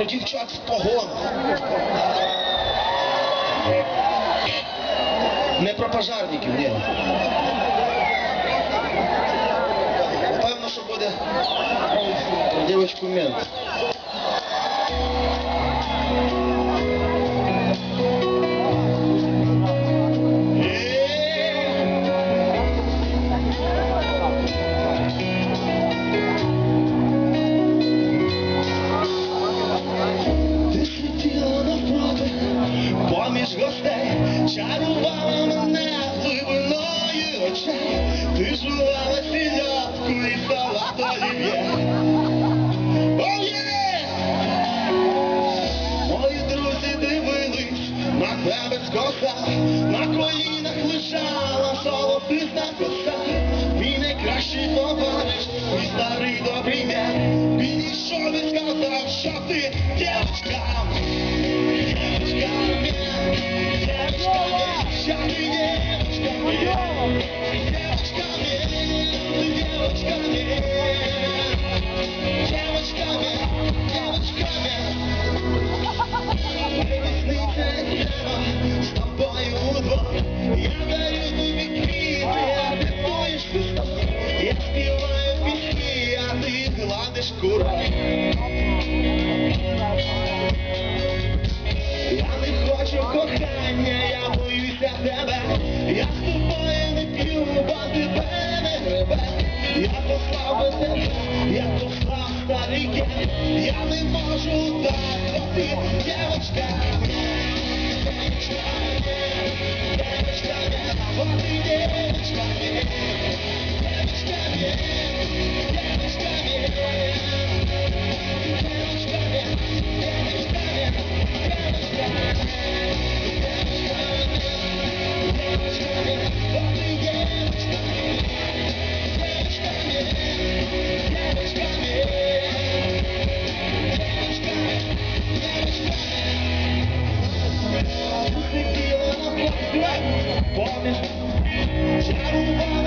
про дівчат в погонах. Не про пожарників, ні. Певно, що буде дівочку мент. Oh! Мої друзі дивились на на колінах лежала золотисна коса, мій найкращий товариш, мій старий добрий м'як, підійшов і сказав, що ти дівчинка. Девочка, девочка, що ти девочка, девочка, walking. Shadow walking.